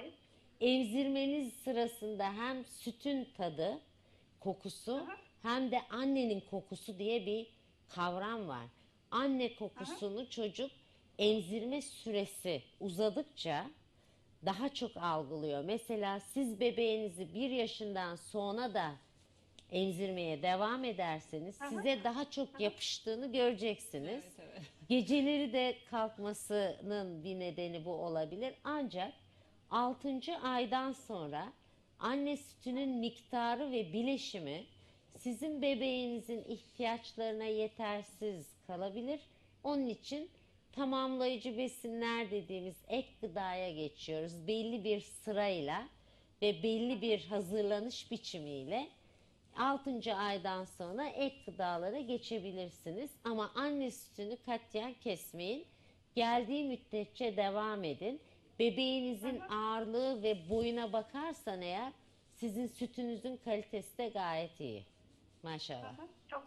Hayır. Emzirmeniz sırasında hem sütün tadı, kokusu hem de annenin kokusu diye bir kavram var. Anne kokusunu çocuk emzirme süresi uzadıkça daha çok algılıyor. Mesela siz bebeğinizi bir yaşından sonra da emzirmeye devam ederseniz size daha çok yapıştığını göreceksiniz. Geceleri de kalkmasının bir nedeni bu olabilir. Ancak 6. aydan sonra anne sütünün miktarı ve bileşimi sizin bebeğinizin ihtiyaçlarına yetersiz kalabilir. Onun için tamamlayıcı besinler dediğimiz ek gıdaya geçiyoruz. Belli bir sırayla ve belli bir hazırlanış biçimiyle 6. aydan sonra ek gıdalara geçebilirsiniz. Ama anne sütünü katiyen kesmeyin. Geldiği müddetçe devam edin. Bebeğinizin ağırlığı ve boyuna bakarsan eğer sizin sütünüzün kalitesi de gayet iyi. Maşallah. Çok